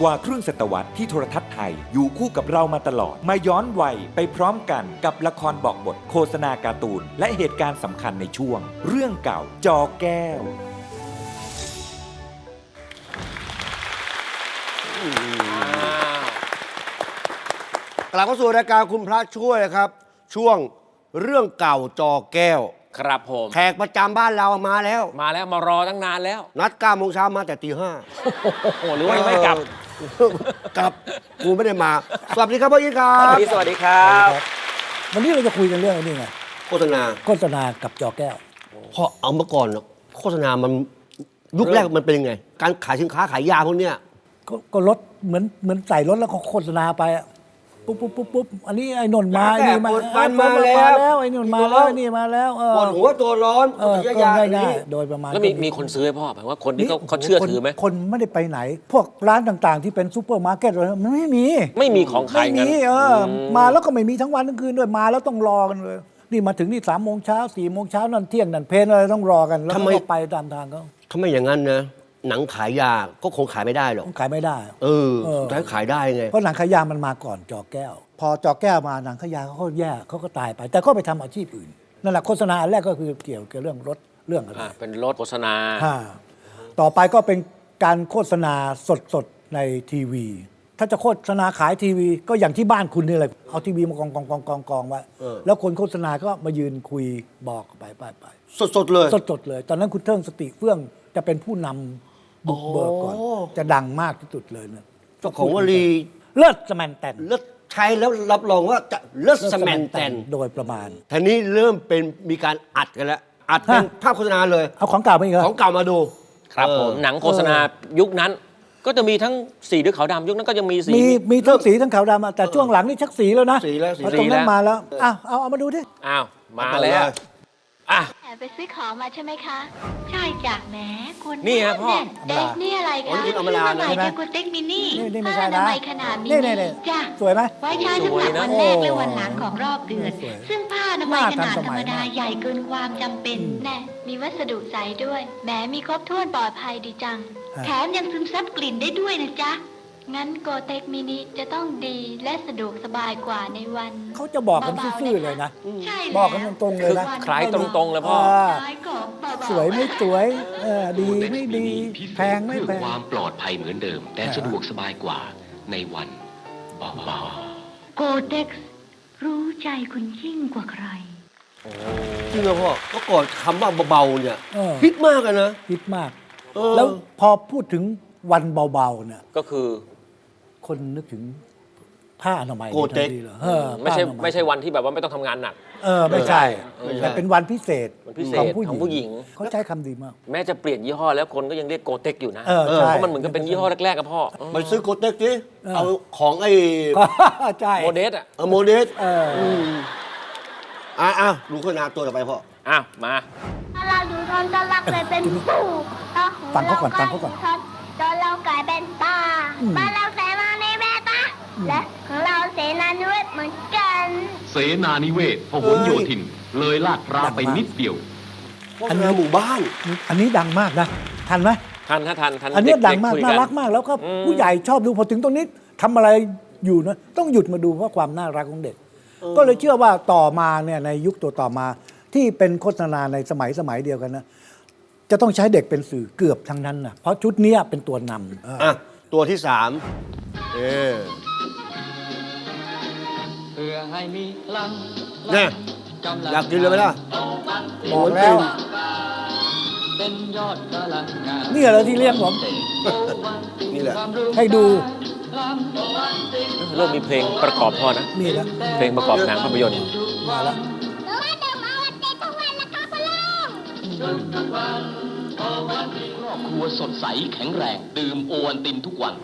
กว่าครึ่งศตวรรษที่โทรทัศน์ไทย อยู่คู่กับเรามาตลอด มาย้อนวัยไปพร้อมกันกับละครบอกบท โฆษณาการ์ตูน และเหตุการณ์สำคัญในช่วง เรื่องเก่าจอแก้ว กลับเข้าสู่รายการคุณพระช่วยนะครับ ช่วงเรื่องเก่าจอแก้ว ครับผม แขกประจำบ้านเรามาแล้ว มาแล้วมารอตั้งนานแล้ว นัด9โมงเช้ามาแต่ตีห้า โอ้โห หรือว่ายังไม่กลับ กลับกูไม่ได้มา สวัสดีครับพ่อยินครัสวับสดีสวัสดีครับ วันนี้เราจะคุยกันเรื่องนี้ไงโฆษณา โฆษณากับจอแก้ว เพราะเอาเมื่อก่อนน่ะโฆษณามันยุคแรกมันเป็นยังไง การขายสินค้าขายยาพวกเนี้ย ก็ก็รถเหมือนเหมือนใส่รถแล้วก็โฆษณาไปอะ ปุ๊บปุ๊บปุ๊บปุ๊บอันนี้ไอ้นนท์มาไอ้นี่มาปวดฟันมาเออแล้ว ไอ้นนท์มาแล้วไอ้นี่มาแล้วเออปวดหัวตัวร้อนเออปวดก็ยาง่ายๆง่ายๆโดยประมาณแล้วมีมีคนซื้อให้พ่อไหมว่าคนที่เขาเขาเชื่อถือไหมคนคนไม่ได้ไปไหน พวกร้านต่างๆ ที่เป็นซูเปอร์มาร์เก็ตอะไรมันไม่มี ไม่มีของขาไม่ยงั้นมีเอออมาแล้วก็ไม่มีทั้งวันทั้งคืนด้วยมาแล้วต้องรอกันเลยนี่มาถึงนี่สามโมงเช้าสี่โมงเช้านั่นเที่ยงนั่นเพลนอะไรต้องรอกันแล้วก็ไปตามทางเขาถ้าไม่อย่างนั้นนะ หนังขายยาก็คงขายไม่ได้หรอก ขายไม่ได้ เออเออ สุดท้ายขายได้ไง เพราะหนังขายยามันมาก่อนจอแก้ว พอจอแก้วมาหนังขายยาเขาก็แย่เขาก็ตายไป แต่ก็ไปทำอาชีพอื่นนั่นแหละโฆษณาอันแรกก็คือเกี่ยวกับเรื่องรถเรื่องอะไร อ่าเป็นรถโฆษณา อ่าต่อไปก็เป็นการโฆษณาสดๆ ในทีวี ถ้าจะโฆษณาขายทีวี ก็อย่างที่บ้านคุณนี่แหละเอาทีวีมากองกองกองกองกองไว้เออ แล้วคนโฆษณาก็มายืนคุยบอกไปไปไปสดๆเลย สดๆเลย ตอนนั้นคุณเทิงสติเฟื่องจะเป็นผู้นำ บุกเบิกก่อน โอ้ จะดังมากที่สุดเลยเนี่ยเจ้าของวลีเลิศสแมนแตนเลิศใช้แล้วรับรองว่าจะเลิศสแมนแตนโดยประมาณ ทีนี้เริ่มเป็นมีการอัดกันแล้ว อัดเป็นฮะภาพโฆษณาเลย เอาของเก่าไปอีกเหรอ ของเก่ามาดูครับเออ ผมหนังโฆษณายุคนั้น ก็จะมีทั้งสีด้วยขาวดำยุคนั้นก็ยังมีสี มีมีทั้งสีทั้งขาวดำอะแต่ช่วงหลังนี่ชักสีแล้วนะสีแล้วสีพอตรงนั้นแล้วมาแล้วอ้าวเอาเอามาดูดิอ้าวมาแล้วอะแอบไปซื้อของมาใช่ไหมคะ ใช่จ้ะแหม คุณนี่ฮะพ่อแน่นเด็กนี่อะไรอ๋อคะนี่คุณอมราซื้อมาใหม่ใช่ไหมจากคุณเต็กมินี่นี่นี่ไม่ผ้าใช่อนะนามัยขนาดมินี่นินี่นี่จ้ะสวยไหมไว้ใช้สำหรับวันแรกและวันหลังของรอบเดือนสวยซึ่งผ้าอนามัยน่าขนาดทันสธรมัรยมดามากใหญ่เกินความจำเป็นแน่มีวัสดุใสด้วยแหมมีครบถ้วนปลอดภัยดีจังฮะแถมยังซึมซับกลิ่นได้ด้วยนะจ๊ะ งั้นโกเต็กมินิจะต้องดีและสะดวกสบายกว่าในวันเขาจะบอกกันเบาๆซื่อๆเลยนะ ใช่บอกกันตรงๆเลยนะคล้ายตรงๆเลยพ่อ อ่า ขายของเบาๆ สวยไม่สวยเออดีไม่ดี แพงไม่แพเพื่องความปลอดภัยเหมือนเดิม แต่อ่าสะดวกสบายกว่าในวันเบาโกเต็กซ์รู้ใจคุณยิ่งกว่าใครจริงเหรอพ่อเมื่อก่อนคำว่าเบาๆเนี่ยเออ ฮิตมากเลยนะฮิตมาก เออ แล้วพอพูดถึงวันเบาๆเนี่ยก็คือ คนนึกถึงผ้าอนามัยโกเต็กทันทีหรอเออไม่ใช่ผ้าอนายไม่ใช่วันที่แบบว่าไม่ต้องทำงานหนัก เออไม่ใช่ไม่ใช่ แต่เป็นวันพิเศษวันพิเศษของผู้ของผู้หญิง เขาใช้คำดีมาก แม้จะเปลี่ยนยี่ห้อแล้วคนก็ยังเรียกโกเต็กอยู่นะเออใช่เพราะมันเหมือนกับเป็นยี่ห้อแรกๆกับพ่อไปซื้อโกเต็กสิเออเอาของไอ้ก็ใช่โมเดสอะเออโมเดสเออออะอะดูโฆษณาตัวต่อไปพ่ออ้าวมา ถ้าเราดูตอนตอนรักเลยเป็นปูถ้าหูฟังเขาก่อนฟังเขาก่อนตอนเรากลายเป็นปลาอืมบ้านเราเสนาในแม่ปะ และของเราเสนานุเวศเหมือนกันๆเสนานิเวศพหลโยธิน เลยลาดพร้าวไปนิดเดียวโฆษณาหมู่บ้าน อันนี้ดังมากนะ ทันไหมทันถ้าทันทันอันเนี้ยเๆดังมากคุยน่ารักมากแล้วก็อืมผู้ใหญ่ชอบดูพอถึงตรงนี้ทำอะไรอยู่นะต้องหยุดมาดูเพราะความน่ารักของเด็ก ก็เลยเชื่อว่าต่อมาเนี่ยในยุคตัวต่อมาที่เป็นโฆษณาในสมัยสมัยเดียวกันนะจะต้องใช้เด็กเป็นสื่อเกือบทั้งนั้นนะเพราะชุดเนี้ยเป็นตัวนำเอออะตัวที่สามเออเพื่อให้มีพลังเนี่ยอยากกินเลยไหมล่ะบอกแล้ว เป็นยอดพลังงานนี่เหรอที่เรียกผม นี่แหละ ให้ดูเริ่มมีเพลงประกอบพ่อนะนี่นะเพลงประกอบหนังภาพยนตร์มาแล้วครอบครัวสดใสแข็งแรง ดื่มโอวันตินทุกวัน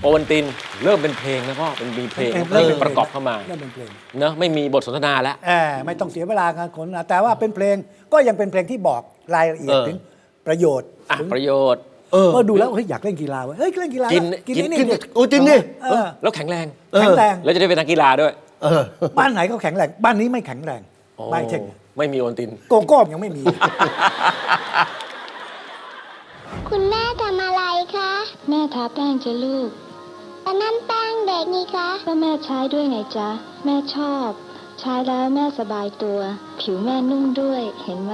โอวันตินเริ่มเป็นเพลงนะพ่อเป็นมีเพลงเออเริ่มเป็นประกอบเข้ามาเริ่มเป็นเพลงเนอะไม่มีบทสนทนาแล้วแอบไม่ต้องเสียเวลาการขนนะแต่ว่าเป็นเพลงก็ยังเป็นเพลงที่บอกรายละเอียดเออถึงประโยชน์อะถึงประโยชน์เออก็ดูแล้วเฮ้ยอยากเล่นกีฬาเว้ยเฮ้ยเล่นกีฬากินกินกินนี่กินนี่โอ้ยจริงดิเออแล้วแข็งแรงแข็งแรงแล้วจะได้เป็นนักกีฬาด้วยเออบ้านไหนก็แข็งแรงบ้านนี้ไม่แข็งแรงโอ้บ้านเช่นไม่มีโอวันตินโกโก้ยังไม่มี คุณแม่ทำอะไรคะ แม่ทาแป้งจะลูก อันนั้นแป้งเด็กนี่คะก็แม่ใช้ด้วยไงจ๊ะ แม่ชอบ ใช้แล้วแม่สบายตัว ผิวแม่นุ่มด้วยเห็นไหม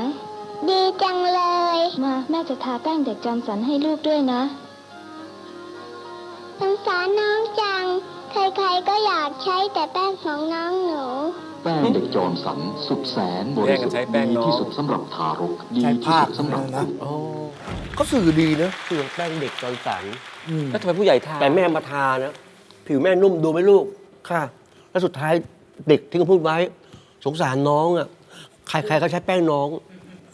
ดีจังเลย มาแม่จะทาแป้งเด็กจอมสันให้ลูกด้วยนะสงสารน้องจัง ใครๆก็อยากใช้แต่แป้งของน้องหนู แป้งเด็กจอมสันสุดแสนบริสุทแยกกันใช้ธิ์แป้งดีน้องที่สุดสำหรับทารกดีใช้ที่ภาคสุดสำหรับนะผู้เขาสื่อดีนะสื่อแป้งเด็กจอนสันแล้วทำไมผู้ใหญ่ทาแต่แม่มาทานะผิวแม่นุ่มดูไหมลูกค่ะ แล้วสุดท้ายเด็กที่เขาพูดไว้ สงสารน้องอะใครๆก็ใช้แป้งน้อง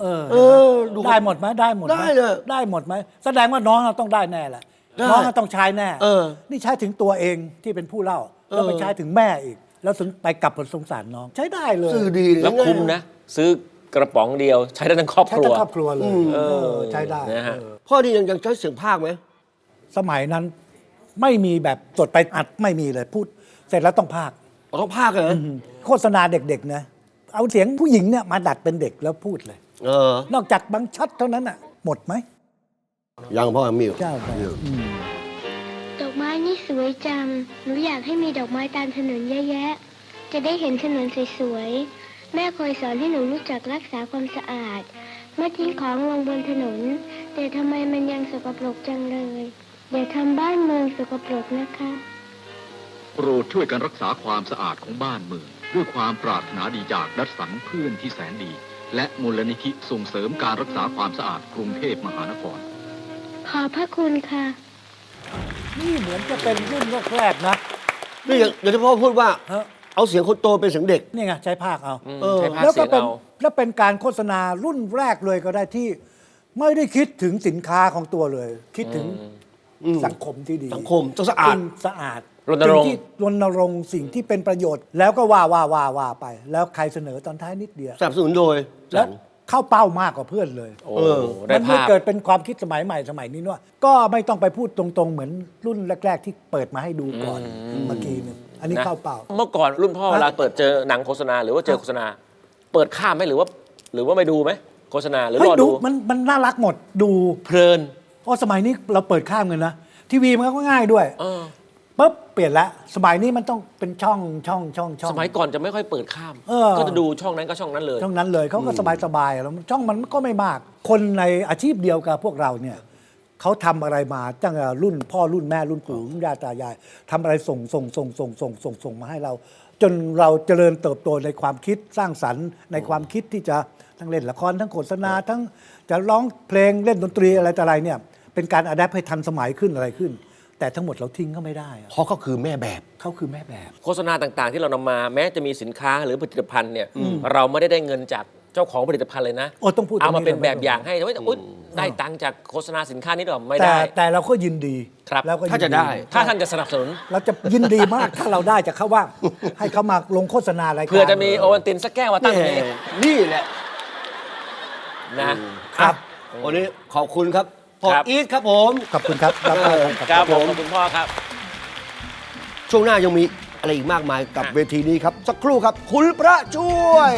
เออเออดูได้หมดไหมได้หมดหมได้เลยได้หมดไหมแสดงว่าน้องอะต้องได้แน่แหละได้น้องอะต้องใช้แน่เออนี่ใช้ถึงตัวเองที่เป็นผู้เล่าแล้วไปเออใช้ถึงแม่อีก แล้วถึงไปกลับผลสงสารน้อง ใช้ได้เลยสื่อดีเลยแล้วคุ้มนะ ซื้อกระป๋องเดียว ใช้ได้ทั้งครอบใช้ครัทั้ว งครอบครัวเลยเออเออใช้ได้นะฮะ เออพ่อนี่ยังยังใช้เสียงภาคไหมสมัยนั้นไม่มีแบบสดไปอัดไม่มีเลยพูด เสร็จแล้วต้องพากย์อ๋อต้องภาคเลยนะโฆษณาเด็กๆนะเอาเสียงผู้หญิงเนี่ยมาดัดเป็นเด็กแล้วพูดเลย เออ นอกจากบางชัดเท่านั้นอะหมดไหมยังพ่อมีอยู่เจ้าค่ะอืมด อกไม้นี่สวยจัง หนูอยากให้มีดอกไม้ตามถนนเยอะแยะ จะได้เห็นถนนสวยๆ แม่เคยสอนให้หนูรู้จักรักษาความสะอาด ไม่ทิ้งของลงบนถนน แต่ทำไมมันยังสกปรกจังเลยอย่าทำบ้านเมืองสกปรกนะคะ โปรดช่วยกันรักษาความสะอาดของบ้านเมือง ด้วยความปรารถนาดีจากดัชสันเพื่อนที่แสนดี และมูลนิธิส่งเสริมการรักษาความสะอาดกรุงเทพมหานคร ขอบพระคุณค่ะ นี่เหมือนจะเป็นรุ่นแรกๆนะ นี่อย่างอย่างที่พ่อพูดว่า ฮะ เอาเสียงคนโตเป็นเสียงเด็ก นี่ไงใช้ภาคเอา อืมเออ ใช้ภาคแล้วเสีก็ยงเป็นเอา แล้วเป็นการโฆษณารุ่นแรกเลยก็ได้ที่ ไม่ได้คิดถึงสินค้าของตัวเลย คิดถึงอืม สังคมที่ดีสังคมต้องสะอาด สิ่งสะอาดรณรงค์ สิ่ที่รณรงค์สิ่งที่เป็นประโยชน์ แล้วก็ว่าว่าว่าว่าไป แล้วใครเสนอตอนท้ายนิดเดียว สนับสนุนโดยแล้ว เข้าเป้ามากกว่าเพื่อนเลยโอ้เออได้มันไม่ภาพ เกิดเป็นความคิดสมัยใหม่สมัยนี้ว่าก็ไม่ต้องไปพูดตรงๆ เหมือนรุ่นแรก ๆ ที่เปิดมาให้ดูก่อนเมื่อกี้นึงอันนี้นะเข้าเป้า เมื่อก่อนรุ่นพ่อเวลาเปิดเจอหนังโฆษณาหรือว่าเจอโฆษณา เปิดข้ามไหมหรือว่า หรือว่าไม่ดูไหมโฆษณาหรือเฮ้ยรอดูดูมันมันน่ารักหมดดูเพลิน เพราะสมัยนี้เราเปิดข้ามกันนะ ทีวีมันก็ง่ายด้วย เออ ปุ๊บเปลี่ยนละสมัยนี้มันต้องเป็นช่องช่องช่องช่อง สมัยก่อนจะไม่ค่อยเปิดข้าม เออ ก็จะดูช่องนั้นก็ช่องนั้นเลย ช่องนั้นเลยเขาก็สบายสบายๆแล้วช่องมันก็ไม่มาก คนในอาชีพเดียวกับพวกเราเนี่ยเขาทำอะไรมาตั้งแต่รุ่นพ่อรุ่นแม่รุ่นปู่รุ่นย่าตายายทำอะไรส่งส่งส่งส่งส่งส่งส่งมาให้เรา จนเราเจริญเติบโตในความคิดสร้างสรรค์ ในความคิดที่จะทั้งเล่นละครทั้งโฆษณาทั้งจะร้องเพลงเล่นดนตรีอะไรต่ออะไรเนี่ยเป็นการอัดแอปให้ทันสมัยขึ้นอะไรขึ้น แต่ทั้งหมดเราทิ้งก็ไม่ได้อะเพราะเขาคือแม่แบบ เขาคือแม่แบบ โฆษณาต่างๆ ที่เรานำมาแม้จะมีสินค้าหรือผลิตภัณฑ์เนี่ยเราไม่ได้ได้เงินจากเจ้าของผลิตภัณฑ์เลยนะโอ้ต้องพูดเอามาตรงนี้เป็นเลยแบบอย่างให้แต่ว่าอุ๊ยได้ตังค์จากโฆษณาสินค้านี้หรอไม่แต่ได้ แต่เราก็ยินดีครับแล้วก็ยินถ้าจะได้ ถ้าท่านจะสนับสนุน เราจะยินดีมาก ถ้าเราได้จากเขาว่างให้เขามาลงโฆษณารายการเพื่อจะมีโอวัลตินสักแก้วมาตั้งตรงนี้นี่แหละนะ ครับ วันนี้ขอบคุณครับ พ่อครับ อีทครับผม ขอบคุณครับครับครับครับ ครับผมขอบคุณพ่อครับ ช่วงหน้ายังมีอะไรอีกมากมายกับอะเวทีนี้ครับ สักครู่ครับ คุณพระช่วย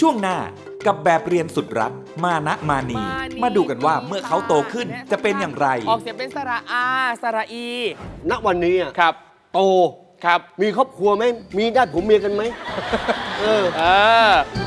ช่วงหน้ากับแบบเรียนสุดรักมานะมานี มาดูกันว่าเมื่อเขาโตขึ้นจะเป็นอย่างไร ออกเสียงเป็นสระอาสระอี ณวันนี้อะครับ โต ครับ มีครอบครัวไหมมีได้ผมเมียกันไหม เออ เออ